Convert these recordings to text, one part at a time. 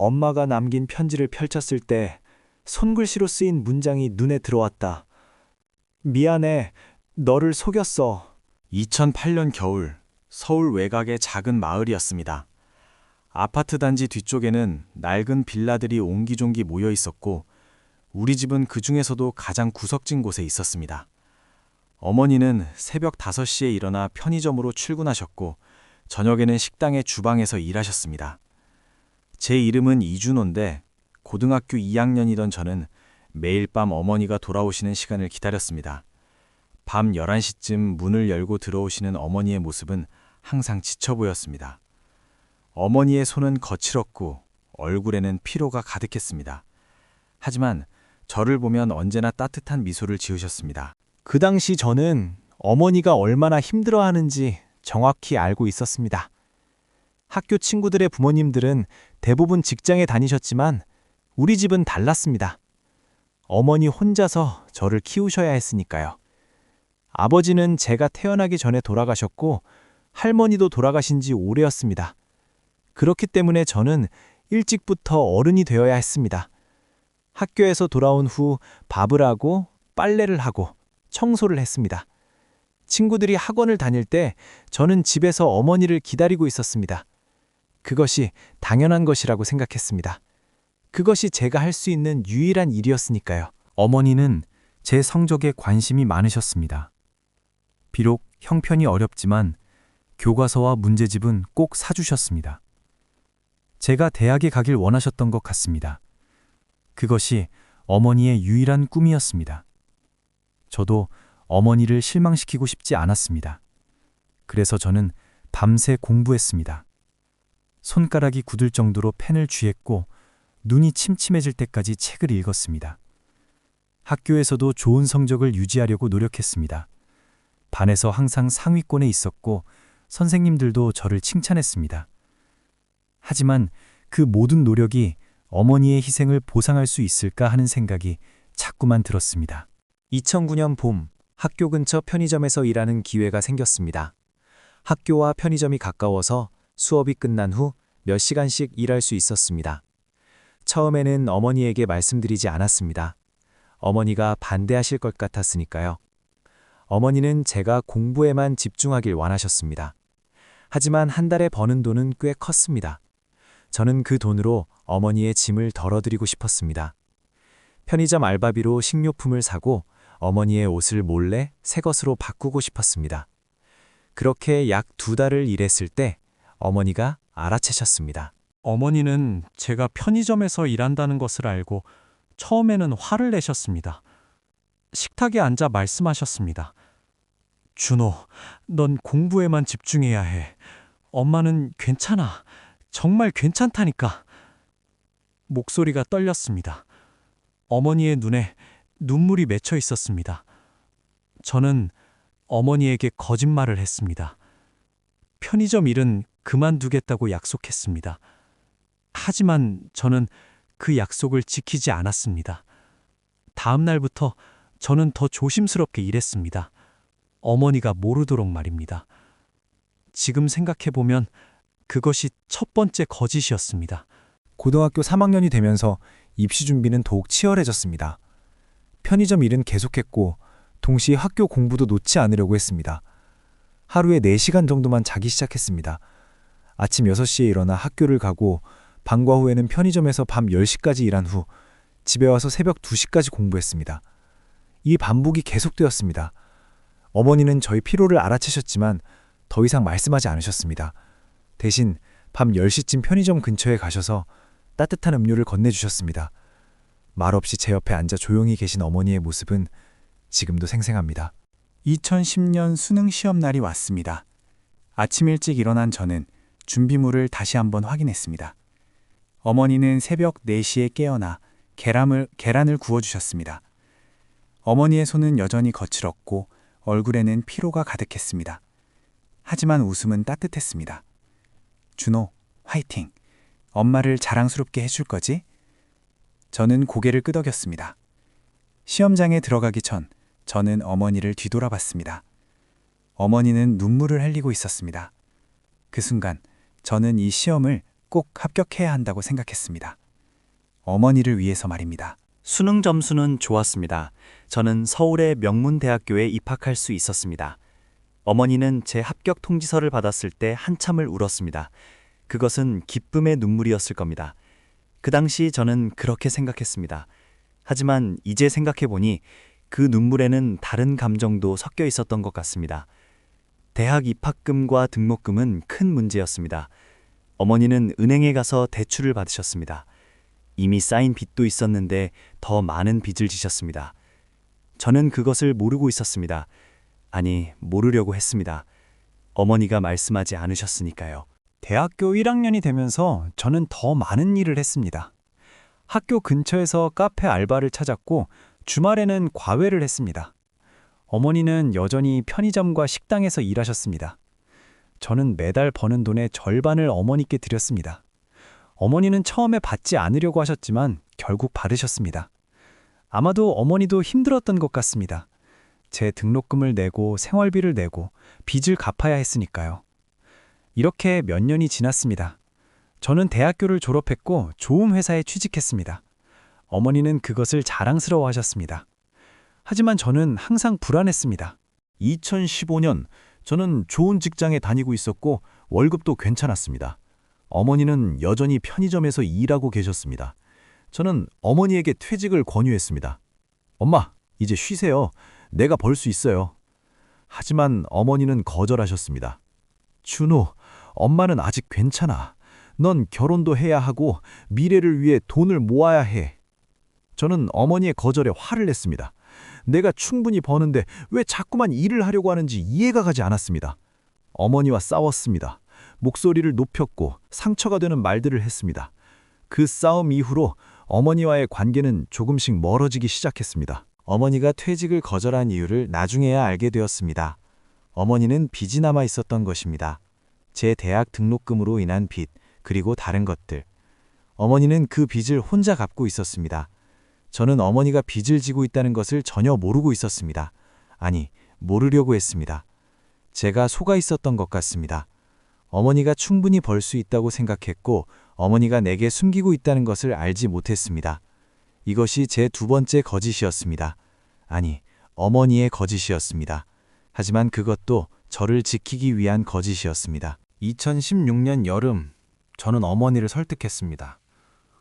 엄마가 남긴 편지를 펼쳤을 때 손글씨로 쓰인 문장이 눈에 들어왔다. 미안해. 너를 속였어. 2008년 겨울 서울 외곽의 작은 마을이었습니다. 아파트 단지 뒤쪽에는 낡은 빌라들이 옹기종기 모여 있었고 우리 집은 그 중에서도 가장 구석진 곳에 있었습니다. 어머니는 새벽 5시에 일어나 편의점으로 출근하셨고 저녁에는 식당의 주방에서 일하셨습니다. 제 이름은 이준호인데 고등학교 2학년이던 저는 매일 밤 어머니가 돌아오시는 시간을 기다렸습니다. 밤 11시쯤 문을 열고 들어오시는 어머니의 모습은 항상 지쳐 보였습니다. 어머니의 손은 거칠었고 얼굴에는 피로가 가득했습니다. 하지만 저를 보면 언제나 따뜻한 미소를 지으셨습니다. 그 당시 저는 어머니가 얼마나 힘들어하는지 정확히 알고 있었습니다. 학교 친구들의 부모님들은 대부분 직장에 다니셨지만 우리 집은 달랐습니다. 어머니 혼자서 저를 키우셔야 했으니까요. 아버지는 제가 태어나기 전에 돌아가셨고 할머니도 돌아가신 지 오래였습니다. 그렇기 때문에 저는 일찍부터 어른이 되어야 했습니다. 학교에서 돌아온 후 밥을 하고 빨래를 하고 청소를 했습니다. 친구들이 학원을 다닐 때 저는 집에서 어머니를 기다리고 있었습니다. 그것이 당연한 것이라고 생각했습니다. 그것이 제가 할 수 있는 유일한 일이었으니까요. 어머니는 제 성적에 관심이 많으셨습니다. 비록 형편이 어렵지만 교과서와 문제집은 꼭 사주셨습니다. 제가 대학에 가길 원하셨던 것 같습니다. 그것이 어머니의 유일한 꿈이었습니다. 저도 어머니를 실망시키고 싶지 않았습니다. 그래서 저는 밤새 공부했습니다. 손가락이 굳을 정도로 펜을 쥐했고 눈이 침침해질 때까지 책을 읽었습니다. 학교에서도 좋은 성적을 유지하려고 노력했습니다. 반에서 항상 상위권에 있었고 선생님들도 저를 칭찬했습니다. 하지만 그 모든 노력이 어머니의 희생을 보상할 수 있을까 하는 생각이 자꾸만 들었습니다. 2009년 봄 학교 근처 편의점에서 일하는 기회가 생겼습니다. 학교와 편의점이 가까워서 수업이 끝난 후 몇 시간씩 일할 수 있었습니다. 처음에는 어머니에게 말씀드리지 않았습니다. 어머니가 반대하실 것 같았으니까요. 어머니는 제가 공부에만 집중하길 원하셨습니다. 하지만 한 달에 버는 돈은 꽤 컸습니다. 저는 그 돈으로 어머니의 짐을 덜어드리고 싶었습니다. 편의점 알바비로 식료품을 사고 어머니의 옷을 몰래 새 것으로 바꾸고 싶었습니다. 그렇게 약 두 달을 일했을 때 어머니가 알아채셨습니다. 어머니는 제가 편의점에서 일한다는 것을 알고 처음에는 화를 내셨습니다. 식탁에 앉아 말씀하셨습니다. 준호, 넌 공부에만 집중해야 해. 엄마는 괜찮아. 정말 괜찮다니까. 목소리가 떨렸습니다. 어머니의 눈에 눈물이 맺혀 있었습니다. 저는 어머니에게 거짓말을 했습니다. 편의점 일은 그만두겠다고 약속했습니다. 하지만 저는 그 약속을 지키지 않았습니다. 다음 날부터 저는 더 조심스럽게 일했습니다. 어머니가 모르도록 말입니다. 지금 생각해보면 그것이 첫 번째 거짓이었습니다. 고등학교 3학년이 되면서 입시 준비는 더욱 치열해졌습니다. 편의점 일은 계속했고 동시에 학교 공부도 놓지 않으려고 했습니다. 하루에 4시간 정도만 자기 시작했습니다. 아침 6시에 일어나 학교를 가고 방과 후에는 편의점에서 밤 10시까지 일한 후 집에 와서 새벽 2시까지 공부했습니다. 이 반복이 계속되었습니다. 어머니는 저희 피로를 알아채셨지만 더 이상 말씀하지 않으셨습니다. 대신 밤 10시쯤 편의점 근처에 가셔서 따뜻한 음료를 건네주셨습니다. 말없이 제 옆에 앉아 조용히 계신 어머니의 모습은 지금도 생생합니다. 2010년 수능 시험 날이 왔습니다. 아침 일찍 일어난 저는 준비물을 다시 한번 확인했습니다. 어머니는 새벽 4시에 깨어나 계란을, 계란을 구워주셨습니다. 어머니의 손은 여전히 거칠었고 얼굴에는 피로가 가득했습니다. 하지만 웃음은 따뜻했습니다. 준호, 화이팅. 엄마를 자랑스럽게 해줄 거지? 저는 고개를 끄덕였습니다. 시험장에 들어가기 전 저는 어머니를 뒤돌아봤습니다. 어머니는 눈물을 흘리고 있었습니다. 그 순간 저는 이 시험을 꼭 합격해야 한다고 생각했습니다. 어머니를 위해서 말입니다. 수능 점수는 좋았습니다. 저는 서울의 명문대학교에 입학할 수 있었습니다. 어머니는 제 합격 통지서를 받았을 때 한참을 울었습니다. 그것은 기쁨의 눈물이었을 겁니다. 그 당시 저는 그렇게 생각했습니다. 하지만 이제 생각해보니 그 눈물에는 다른 감정도 섞여 있었던 것 같습니다. 대학 입학금과 등록금은 큰 문제였습니다. 어머니는 은행에 가서 대출을 받으셨습니다. 이미 쌓인 빚도 있었는데 더 많은 빚을 지셨습니다. 저는 그것을 모르고 있었습니다. 아니, 모르려고 했습니다. 어머니가 말씀하지 않으셨으니까요. 대학교 1학년이 되면서 저는 더 많은 일을 했습니다. 학교 근처에서 카페 알바를 찾았고 주말에는 과외를 했습니다. 어머니는 여전히 편의점과 식당에서 일하셨습니다. 저는 매달 버는 돈의 절반을 어머니께 드렸습니다. 어머니는 처음에 받지 않으려고 하셨지만 결국 받으셨습니다. 아마도 어머니도 힘들었던 것 같습니다. 제 등록금을 내고 생활비를 내고 빚을 갚아야 했으니까요. 이렇게 몇 년이 지났습니다. 저는 대학교를 졸업했고 좋은 회사에 취직했습니다. 어머니는 그것을 자랑스러워 하셨습니다. 하지만 저는 항상 불안했습니다. 2015년 저는 좋은 직장에 다니고 있었고 월급도 괜찮았습니다. 어머니는 여전히 편의점에서 일하고 계셨습니다. 저는 어머니에게 퇴직을 권유했습니다. 엄마, 이제 쉬세요. 내가 벌 수 있어요. 하지만 어머니는 거절하셨습니다. 준호, 엄마는 아직 괜찮아. 넌 결혼도 해야 하고 미래를 위해 돈을 모아야 해. 저는 어머니의 거절에 화를 냈습니다. 내가 충분히 버는데 왜 자꾸만 일을 하려고 하는지 이해가 가지 않았습니다. 어머니와 싸웠습니다. 목소리를 높였고 상처가 되는 말들을 했습니다. 그 싸움 이후로 어머니와의 관계는 조금씩 멀어지기 시작했습니다. 어머니가 퇴직을 거절한 이유를 나중에야 알게 되었습니다. 어머니는 빚이 남아 있었던 것입니다. 제 대학 등록금으로 인한 빚, 그리고 다른 것들. 어머니는 그 빚을 혼자 갚고 있었습니다. 저는 어머니가 빚을 지고 있다는 것을 전혀 모르고 있었습니다. 아니, 모르려고 했습니다. 제가 속아 있었던 것 같습니다. 어머니가 충분히 벌 수 있다고 생각했고 어머니가 내게 숨기고 있다는 것을 알지 못했습니다. 이것이 제 두 번째 거짓이었습니다. 아니, 어머니의 거짓이었습니다. 하지만 그것도 저를 지키기 위한 거짓이었습니다. 2016년 여름, 저는 어머니를 설득했습니다.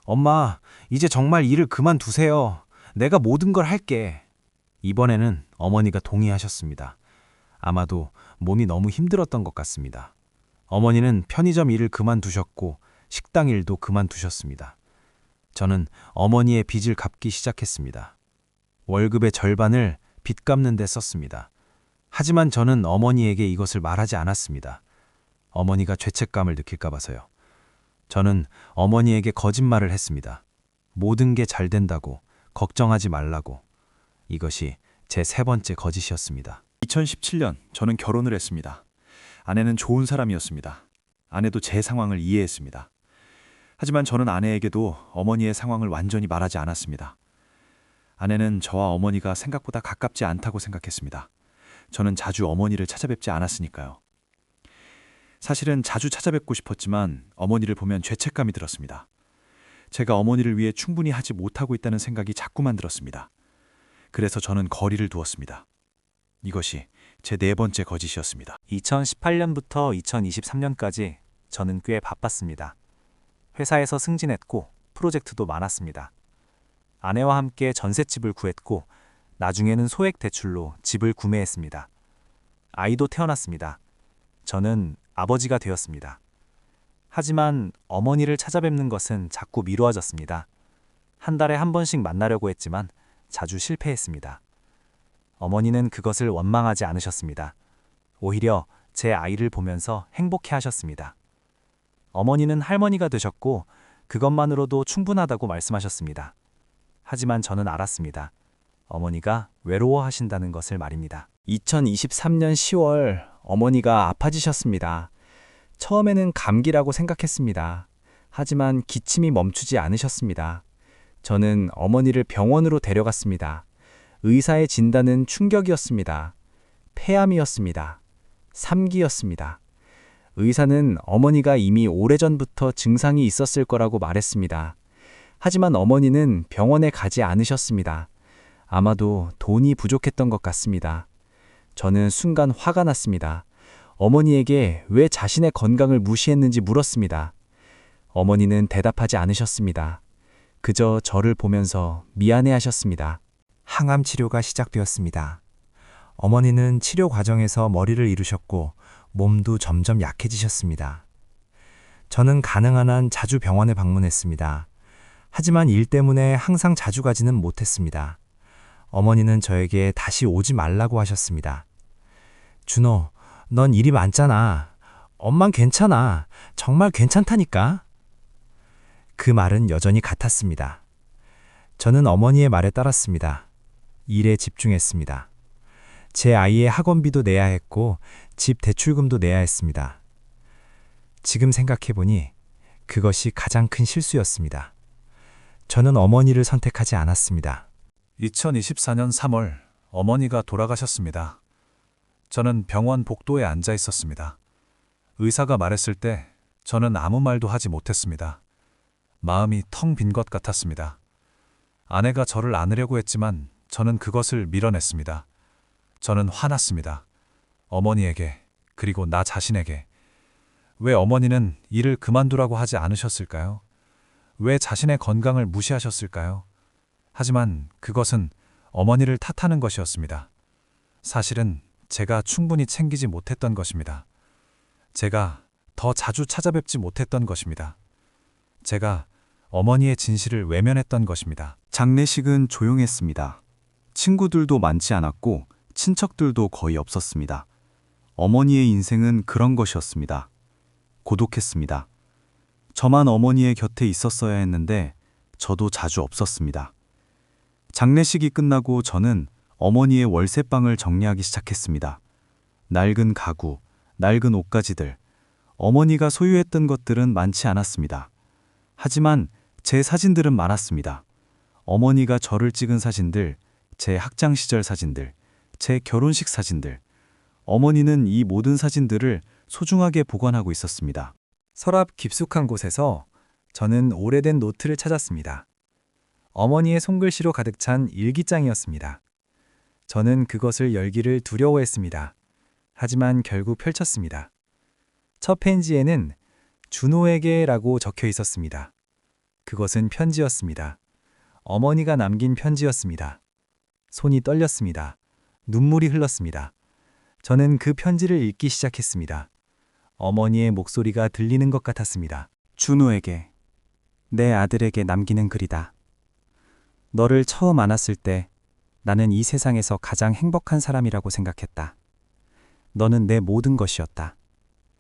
엄마, 이제 정말 일을 그만두세요. 내가 모든 걸 할게. 이번에는 어머니가 동의하셨습니다. 아마도 몸이 너무 힘들었던 것 같습니다. 어머니는 편의점 일을 그만두셨고 식당 일도 그만두셨습니다. 저는 어머니의 빚을 갚기 시작했습니다. 월급의 절반을 빚 갚는 데 썼습니다. 하지만 저는 어머니에게 이것을 말하지 않았습니다. 어머니가 죄책감을 느낄까 봐서요. 저는 어머니에게 거짓말을 했습니다. 모든 게 잘 된다고, 걱정하지 말라고. 이것이 제 세 번째 거짓이었습니다. 2017년 저는 결혼을 했습니다. 아내는 좋은 사람이었습니다. 아내도 제 상황을 이해했습니다. 하지만 저는 아내에게도 어머니의 상황을 완전히 말하지 않았습니다. 아내는 저와 어머니가 생각보다 가깝지 않다고 생각했습니다. 저는 자주 어머니를 찾아뵙지 않았으니까요. 사실은 자주 찾아뵙고 싶었지만 어머니를 보면 죄책감이 들었습니다. 제가 어머니를 위해 충분히 하지 못하고 있다는 생각이 자꾸만 들었습니다. 그래서 저는 거리를 두었습니다. 이것이 제 네 번째 거짓이었습니다. 2018년부터 2023년까지 저는 꽤 바빴습니다. 회사에서 승진했고 프로젝트도 많았습니다. 아내와 함께 전셋집을 구했고 나중에는 소액 대출로 집을 구매했습니다. 아이도 태어났습니다. 저는 아버지가 되었습니다. 하지만 어머니를 찾아뵙는 것은 자꾸 미뤄졌습니다. 한 달에 한 번씩 만나려고 했지만 자주 실패했습니다. 어머니는 그것을 원망하지 않으셨습니다. 오히려 제 아이를 보면서 행복해 하셨습니다. 어머니는 할머니가 되셨고 그것만으로도 충분하다고 말씀하셨습니다. 하지만 저는 알았습니다. 어머니가 외로워하신다는 것을 말입니다. 2023년 10월 어머니가 아파지셨습니다. 처음에는 감기라고 생각했습니다. 하지만 기침이 멈추지 않으셨습니다. 저는 어머니를 병원으로 데려갔습니다. 의사의 진단은 충격이었습니다. 폐암이었습니다. 삼기였습니다. 의사는 어머니가 이미 오래전부터 증상이 있었을 거라고 말했습니다. 하지만 어머니는 병원에 가지 않으셨습니다. 아마도 돈이 부족했던 것 같습니다. 저는 순간 화가 났습니다. 어머니에게 왜 자신의 건강을 무시했는지 물었습니다. 어머니는 대답하지 않으셨습니다. 그저 저를 보면서 미안해 하셨습니다. 항암 치료가 시작되었습니다. 어머니는 치료 과정에서 머리를 잃으셨고 몸도 점점 약해지셨습니다. 저는 가능한 한 자주 병원에 방문했습니다. 하지만 일 때문에 항상 자주 가지는 못했습니다. 어머니는 저에게 다시 오지 말라고 하셨습니다. 준호, 넌 일이 많잖아. 엄만 괜찮아. 정말 괜찮다니까. 그 말은 여전히 같았습니다. 저는 어머니의 말에 따랐습니다. 일에 집중했습니다. 제 아이의 학원비도 내야 했고 집 대출금도 내야 했습니다. 지금 생각해보니 그것이 가장 큰 실수였습니다. 저는 어머니를 선택하지 않았습니다. 2024년 3월 어머니가 돌아가셨습니다. 저는 병원 복도에 앉아 있었습니다. 의사가 말했을 때 저는 아무 말도 하지 못했습니다. 마음이 텅 빈 것 같았습니다. 아내가 저를 안으려고 했지만 저는 그것을 밀어냈습니다. 저는 화났습니다. 어머니에게, 그리고 나 자신에게. 왜 어머니는 일을 그만두라고 하지 않으셨을까요? 왜 자신의 건강을 무시하셨을까요? 하지만 그것은 어머니를 탓하는 것이었습니다. 사실은 제가 충분히 챙기지 못했던 것입니다. 제가 더 자주 찾아뵙지 못했던 것입니다. 제가 어머니의 진실을 외면했던 것입니다. 장례식은 조용했습니다. 친구들도 많지 않았고 친척들도 거의 없었습니다. 어머니의 인생은 그런 것이었습니다. 고독했습니다. 저만 어머니의 곁에 있었어야 했는데 저도 자주 없었습니다. 장례식이 끝나고 저는 어머니의 월세방을 정리하기 시작했습니다. 낡은 가구, 낡은 옷가지들, 어머니가 소유했던 것들은 많지 않았습니다. 하지만 제 사진들은 많았습니다. 어머니가 저를 찍은 사진들, 제 학창 시절 사진들, 제 결혼식 사진들. 어머니는 이 모든 사진들을 소중하게 보관하고 있었습니다. 서랍 깊숙한 곳에서 저는 오래된 노트를 찾았습니다. 어머니의 손글씨로 가득 찬 일기장이었습니다. 저는 그것을 열기를 두려워했습니다. 하지만 결국 펼쳤습니다. 첫 페이지에는 준호에게라고 적혀 있었습니다. 그것은 편지였습니다. 어머니가 남긴 편지였습니다. 손이 떨렸습니다. 눈물이 흘렀습니다. 저는 그 편지를 읽기 시작했습니다. 어머니의 목소리가 들리는 것 같았습니다. 준호에게, 내 아들에게 남기는 글이다. 너를 처음 안았을 때 나는 이 세상에서 가장 행복한 사람이라고 생각했다. 너는 내 모든 것이었다.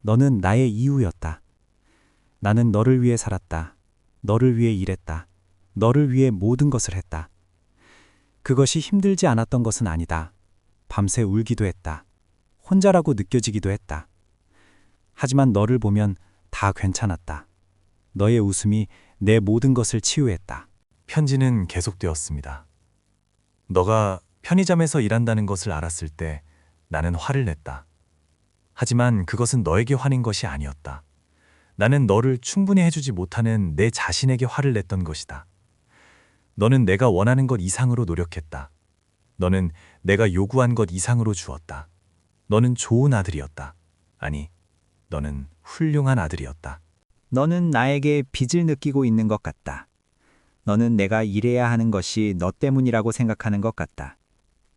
너는 나의 이유였다. 나는 너를 위해 살았다. 너를 위해 일했다. 너를 위해 모든 것을 했다. 그것이 힘들지 않았던 것은 아니다. 밤새 울기도 했다. 혼자라고 느껴지기도 했다. 하지만 너를 보면 다 괜찮았다. 너의 웃음이 내 모든 것을 치유했다. 편지는 계속되었습니다. 너가 편의점에서 일한다는 것을 알았을 때 나는 화를 냈다. 하지만 그것은 너에게 화낸 것이 아니었다. 나는 너를 충분히 해주지 못하는 내 자신에게 화를 냈던 것이다. 너는 내가 원하는 것 이상으로 노력했다. 너는 내가 요구한 것 이상으로 주었다. 너는 좋은 아들이었다. 아니, 너는 훌륭한 아들이었다. 너는 나에게 빚을 느끼고 있는 것 같다. 너는 내가 일해야 하는 것이 너 때문이라고 생각하는 것 같다.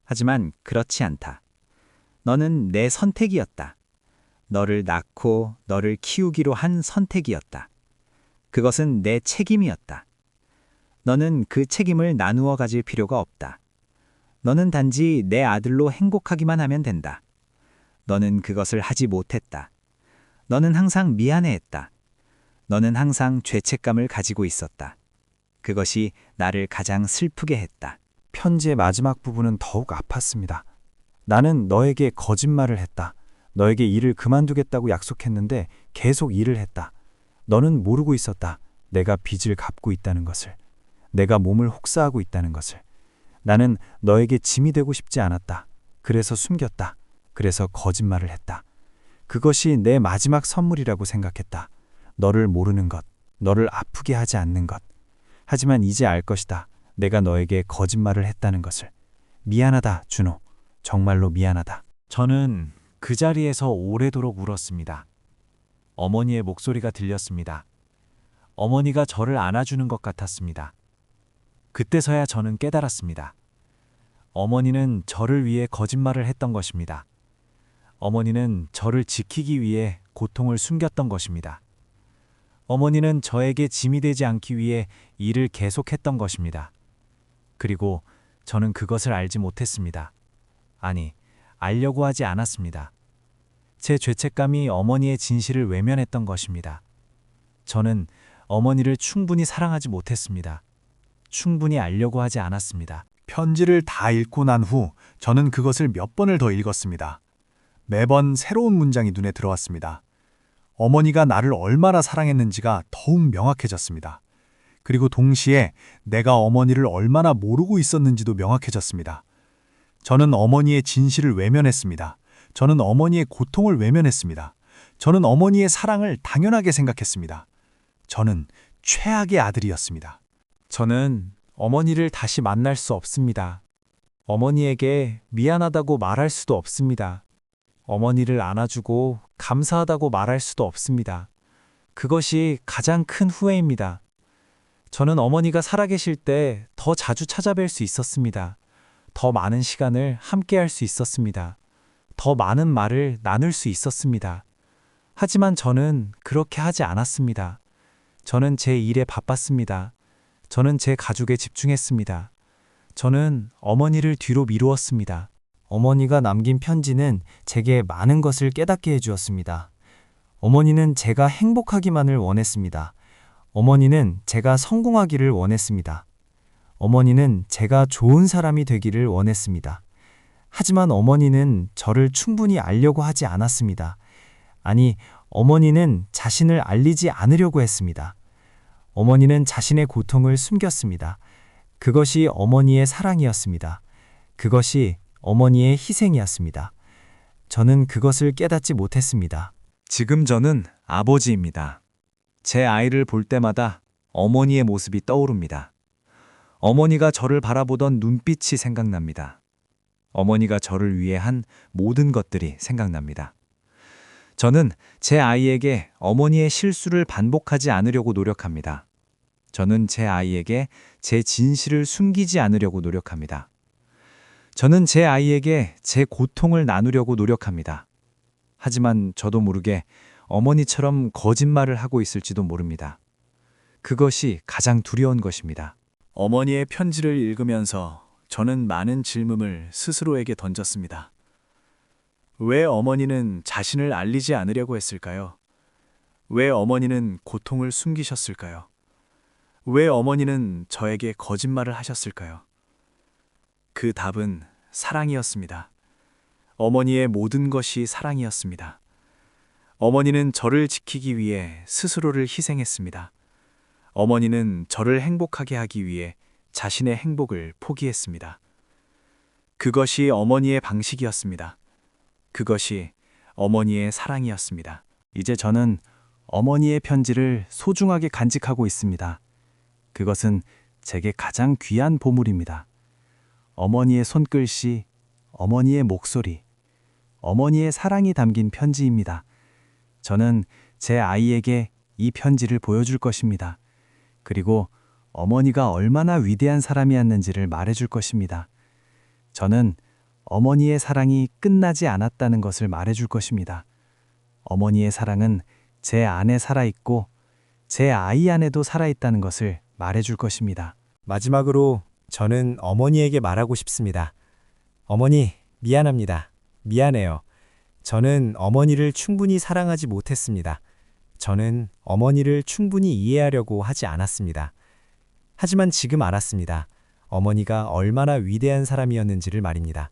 하지만 그렇지 않다. 너는 내 선택이었다. 너를 낳고 너를 키우기로 한 선택이었다. 그것은 내 책임이었다. 너는 그 책임을 나누어 가질 필요가 없다. 너는 단지 내 아들로 행복하기만 하면 된다. 너는 그것을 하지 못했다. 너는 항상 미안해했다. 너는 항상 죄책감을 가지고 있었다. 그것이 나를 가장 슬프게 했다. 편지의 마지막 부분은 더욱 아팠습니다. 나는 너에게 거짓말을 했다. 너에게 일을 그만두겠다고 약속했는데 계속 일을 했다. 너는 모르고 있었다. 내가 빚을 갚고 있다는 것을. 내가 몸을 혹사하고 있다는 것을. 나는 너에게 짐이 되고 싶지 않았다. 그래서 숨겼다. 그래서 거짓말을 했다. 그것이 내 마지막 선물이라고 생각했다. 너를 모르는 것, 너를 아프게 하지 않는 것. 하지만 이제 알 것이다. 내가 너에게 거짓말을 했다는 것을. 미안하다, 준호. 정말로 미안하다. 저는 그 자리에서 오래도록 울었습니다. 어머니의 목소리가 들렸습니다. 어머니가 저를 안아주는 것 같았습니다. 그때서야 저는 깨달았습니다. 어머니는 저를 위해 거짓말을 했던 것입니다. 어머니는 저를 지키기 위해 고통을 숨겼던 것입니다. 어머니는 저에게 짐이 되지 않기 위해 일을 계속했던 것입니다. 그리고 저는 그것을 알지 못했습니다. 아니, 알려고 하지 않았습니다. 제 죄책감이 어머니의 진실을 외면했던 것입니다. 저는 어머니를 충분히 사랑하지 못했습니다. 충분히 알려고 하지 않았습니다. 편지를 다 읽고 난 후 저는 그것을 몇 번을 더 읽었습니다. 매번 새로운 문장이 눈에 들어왔습니다. 어머니가 나를 얼마나 사랑했는지가 더욱 명확해졌습니다. 그리고 동시에 내가 어머니를 얼마나 모르고 있었는지도 명확해졌습니다. 저는 어머니의 진실을 외면했습니다. 저는 어머니의 고통을 외면했습니다. 저는 어머니의 사랑을 당연하게 생각했습니다. 저는 최악의 아들이었습니다. 저는 어머니를 다시 만날 수 없습니다. 어머니에게 미안하다고 말할 수도 없습니다. 어머니를 안아주고 감사하다고 말할 수도 없습니다. 그것이 가장 큰 후회입니다. 저는 어머니가 살아계실 때 더 자주 찾아뵐 수 있었습니다. 더 많은 시간을 함께 할 수 있었습니다. 더 많은 말을 나눌 수 있었습니다. 하지만 저는 그렇게 하지 않았습니다. 저는 제 일에 바빴습니다. 저는 제 가족에 집중했습니다. 저는 어머니를 뒤로 미루었습니다. 어머니가 남긴 편지는 제게 많은 것을 깨닫게 해주었습니다. 어머니는 제가 행복하기만을 원했습니다. 어머니는 제가 성공하기를 원했습니다. 어머니는 제가 좋은 사람이 되기를 원했습니다. 하지만 어머니는 저를 충분히 알려고 하지 않았습니다. 아니, 어머니는 자신을 알리지 않으려고 했습니다. 어머니는 자신의 고통을 숨겼습니다. 그것이 어머니의 사랑이었습니다. 그것이 어머니의 희생이었습니다. 저는 그것을 깨닫지 못했습니다. 지금 저는 아버지입니다. 제 아이를 볼 때마다 어머니의 모습이 떠오릅니다. 어머니가 저를 바라보던 눈빛이 생각납니다. 어머니가 저를 위해 한 모든 것들이 생각납니다. 저는 제 아이에게 어머니의 실수를 반복하지 않으려고 노력합니다. 저는 제 아이에게 제 진실을 숨기지 않으려고 노력합니다. 저는 제 아이에게 제 고통을 나누려고 노력합니다. 하지만 저도 모르게 어머니처럼 거짓말을 하고 있을지도 모릅니다. 그것이 가장 두려운 것입니다. 어머니의 편지를 읽으면서 저는 많은 질문을 스스로에게 던졌습니다. 왜 어머니는 자신을 알리지 않으려고 했을까요? 왜 어머니는 고통을 숨기셨을까요? 왜 어머니는 저에게 거짓말을 하셨을까요? 그 답은 사랑이었습니다. 어머니의 모든 것이 사랑이었습니다. 어머니는 저를 지키기 위해 스스로를 희생했습니다. 어머니는 저를 행복하게 하기 위해 자신의 행복을 포기했습니다. 그것이 어머니의 방식이었습니다. 그것이 어머니의 사랑이었습니다. 이제 저는 어머니의 편지를 소중하게 간직하고 있습니다. 그것은 제게 가장 귀한 보물입니다. 어머니의 손글씨, 어머니의 목소리, 어머니의 사랑이 담긴 편지입니다. 저는 제 아이에게 이 편지를 보여줄 것입니다. 그리고 어머니가 얼마나 위대한 사람이었는지를 말해줄 것입니다. 저는 어머니의 사랑이 끝나지 않았다는 것을 말해줄 것입니다. 어머니의 사랑은 제 안에 살아있고 제 아이 안에도 살아있다는 것을 말해줄 것입니다. 마지막으로 저는 어머니에게 말하고 싶습니다. 어머니, 미안합니다. 미안해요. 저는 어머니를 충분히 사랑하지 못했습니다. 저는 어머니를 충분히 이해하려고 하지 않았습니다. 하지만 지금 알았습니다. 어머니가 얼마나 위대한 사람이었는지를 말입니다.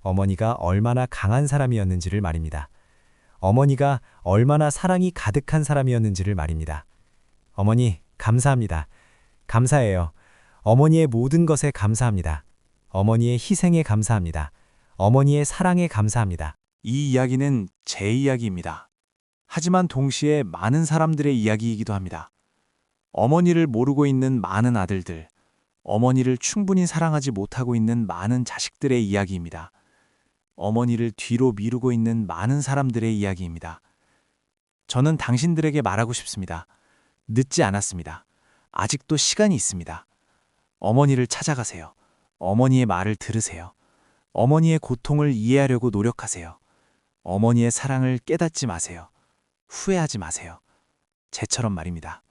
어머니가 얼마나 강한 사람이었는지를 말입니다. 어머니가 얼마나 사랑이 가득한 사람이었는지를 말입니다. 어머니, 감사합니다. 감사해요. 어머니의 모든 것에 감사합니다. 어머니의 희생에 감사합니다. 어머니의 사랑에 감사합니다. 이 이야기는 제 이야기입니다. 하지만 동시에 많은 사람들의 이야기이기도 합니다. 어머니를 모르고 있는 많은 아들들, 어머니를 충분히 사랑하지 못하고 있는 많은 자식들의 이야기입니다. 어머니를 뒤로 미루고 있는 많은 사람들의 이야기입니다. 저는 당신들에게 말하고 싶습니다. 늦지 않았습니다. 아직도 시간이 있습니다. 어머니를 찾아가세요. 어머니의 말을 들으세요. 어머니의 고통을 이해하려고 노력하세요. 어머니의 사랑을 깨닫지 마세요. 후회하지 마세요. 제처럼 말입니다.